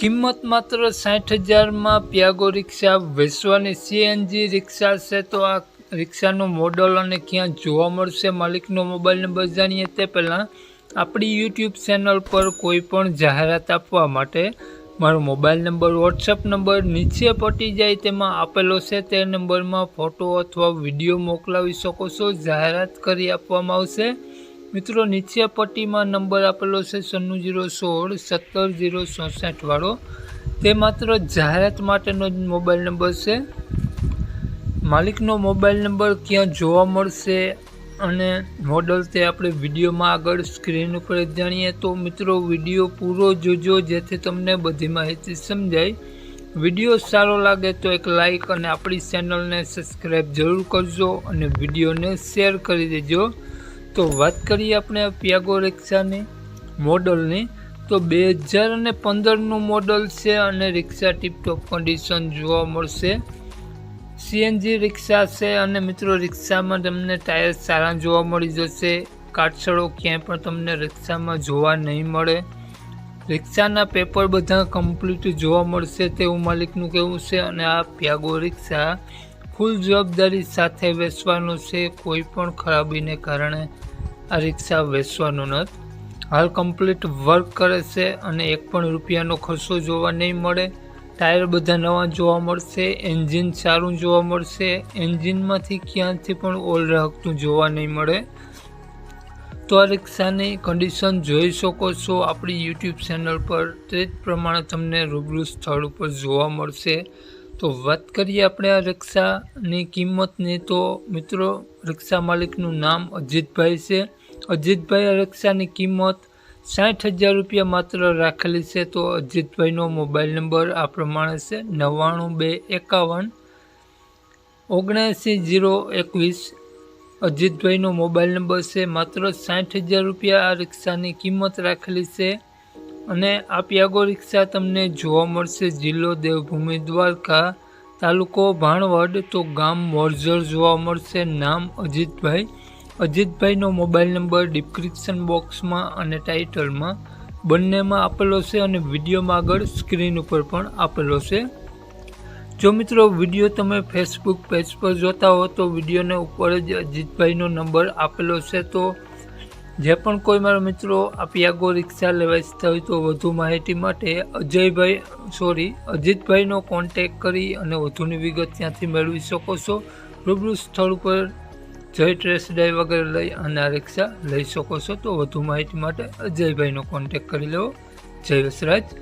કિંમત માત્ર સાઠ હજારમાં પ્યાગો રિક્ષા વેચવાની સીએનજી રિક્ષા છે, તો આ રિક્ષાનું મોડલ અને ક્યાં જોવા મળશે? માલિકનો મોબાઈલ નંબર જાણીએ તે પહેલાં. આપણી યુટ્યુબ ચેનલ પર કોઈ પણ જાહેરાત આપવા માટે મારો મોબાઈલ નંબર વોટ્સઅપ નંબર નીચે પટી જાય તેમાં આપેલો છે. તે નંબરમાં ફોટો અથવા વીડિયો મોકલાવી શકો છો. જાહેરાત કરી આપવામાં આવશે. મિત્રો નીચે પટ્ટીમાં નંબર આપેલો છે સન્નું જીરો સોળ સત્તર જીરો ચોસઠ વાળો. તે માત્ર જાહેરાત માટેનો જ મોબાઈલ નંબર છે. માલિકનો મોબાઈલ નંબર ક્યાં જોવા મળશે અને મોડલ તે આપણે વિડીયોમાં આગળ સ્ક્રીન ઉપર જાણીએ. તો મિત્રો, વીડિયો પૂરો જોજો, જેથી તમને બધી માહિતી સમજાય. વીડિયો સારો લાગે તો એક લાઈક અને આપણી ચેનલને સબસ્ક્રાઈબ જરૂર કરજો અને વિડીયોને શેર કરી દેજો. તો વાત કરીએ આપણે પિયાગો રિક્ષાની મોડલની તો બે હજાર અને પંદરનું મોડલ છે અને રિક્ષા ટીપટોપ કન્ડિશન જોવા મળશે. સીએનજી રિક્ષા છે અને મિત્રો રિક્ષામાં તમને ટાયર સારા જોવા મળી જશે. કાટછડો ક્યાંય પણ તમને રિક્ષામાં જોવા નહીં મળે. રિક્ષાના પેપર બધા કમ્પ્લીટ જોવા મળશે તેવું માલિકનું કહેવું છે અને આ પ્યાગો રિક્ષા ફૂલ જવાબદારી સાથે વેચવાનું છે કોઈ પણ ખરાબીને કારણે આ રિક્ષા વેચવાનું નથી. હાલ કમ્પ્લીટ વર્ક કરે છે અને એક પણ રૂપિયાનો ખર્ચો જોવા નહીં મળે. ટાયર બધા નવા જોવા મળશે એન્જિન સારું જોવા મળશે. એન્જિનમાંથી ક્યાંથી પણ ઓલ રહકતું જોવા નહીં મળે. તો આ રિક્ષાની કન્ડિશન જોઈ શકો છો આપણી યુટ્યુબ ચેનલ પર. તે જ પ્રમાણે તમને રૂબરૂ સ્થળ ઉપર જોવા મળશે. તો વાત કરીએ આપણે આ રક્ષાની કિંમતની, તો મિત્રો, રક્ષા માલિકનું નામ અજીતભાઈ છે. અજીતભાઈ, આ રક્ષાની કિંમત સાઠ હજાર રૂપિયા માત્ર રાખેલી છે, તો અજીતભાઈનો મોબાઈલ નંબર આ પ્રમાણે છે, નવ્વાણું બે એકાવન ઓગણએંસી જીરો એકવીસ. અજીતભાઈનો મોબાઈલ નંબર છે, માત્ર સાઠ હજાર રૂપિયા આ રિક્ષાની કિંમત રાખેલી છે. અને આ પિયાગો રિક્ષા તમને જોવા મળશે. જિલ્લો દેવભૂમિ દ્વારકા, તાલુકો ભાણવડ, તો ગામ મોરજર જોવા મળશે. નામ અજીતભાઈ. અજીતભાઈનો મોબાઈલ નંબર ડિસ્ક્રિપ્શન બોક્સમાં અને ટાઇટલમાં બંનેમાં આપેલો છે અને વિડીયોમાં આગળ સ્ક્રીન ઉપર પણ આપેલો છે. જો મિત્રો વીડિયો તમે ફેસબુક પેજ પર જોતા હો તો વિડીયોને ઉપર જ અજીતભાઈનો નંબર આપેલો છે, તો જે પણ કોઈ મારા મિત્રો આ પિયાગો રિક્ષા લેવા ઇચ્છતા હોય તો વધુ માહિતી માટે અજયભાઈ સોરી અજીતભાઈનો કોન્ટેક કરી અને વધુની વિગત ત્યાંથી મેળવી શકો છો. રૂબરૂ સ્થળ ઉપર જય ટ્રેસ ડ્રાઈવ વગેરે લઈ અને આ રિક્ષા લઈ શકો છો. તો વધુ માહિતી માટે અજયભાઈનો કોન્ટેક કરી લેવો. જય વસરાજ.